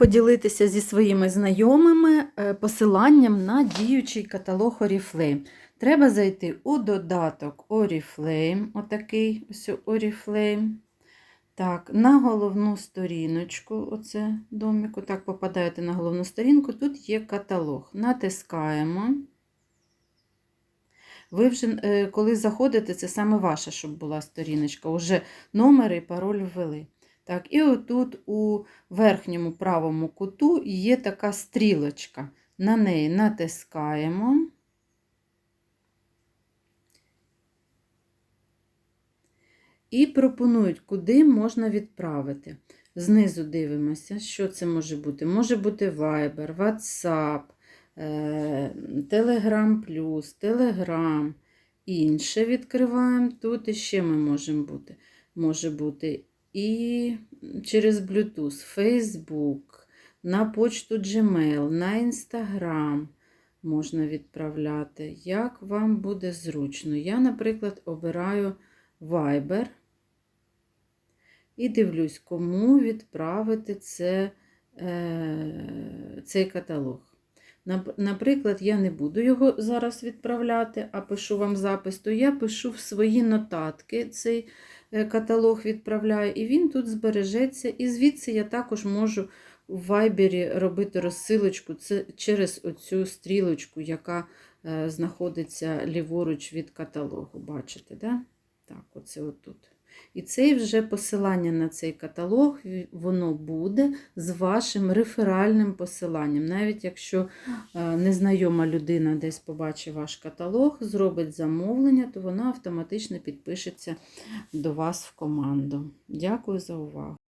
поділитися зі своїми знайомими е, посиланням на діючий каталог Oriflame. Треба зайти у додаток Oriflame, отакий ось Oriflame. Так, на головну сторіночку, оце доміку, так попадаєте на головну сторінку, тут є каталог. Натискаємо. Ви вже, е, коли заходите, це саме ваша, щоб була сторіночка. Уже номер і пароль ввели. Так, і отут у верхньому правому куту є така стрілочка. На неї натискаємо. І пропонують, куди можна відправити. Знизу дивимося, що це може бути. Може бути Viber, WhatsApp, е, Telegram Telegram. Інше відкриваємо. Тут іще ми можемо бути. Може бути і через Bluetooth, Facebook, на почту Gmail, на Instagram можна відправляти. Як вам буде зручно. Я, наприклад, обираю Viber і дивлюсь, кому відправити це, е, цей каталог. Нап- Наприклад, я не буду його зараз відправляти, а пишу вам запис, то я пишу в свої нотатки цей е, каталог відправляю, і він тут збережеться. І звідси я також можу в Viber робити розсилочку це через оцю стрілочку, яка е, знаходиться ліворуч від каталогу. Бачите, да? Так, оце отут. І це вже посилання на цей каталог, воно буде з вашим реферальним посиланням. Навіть якщо е, незнайома людина десь побачить ваш каталог, зробить замовлення, то вона автоматично підпишеться до вас в команду. Дякую за увагу.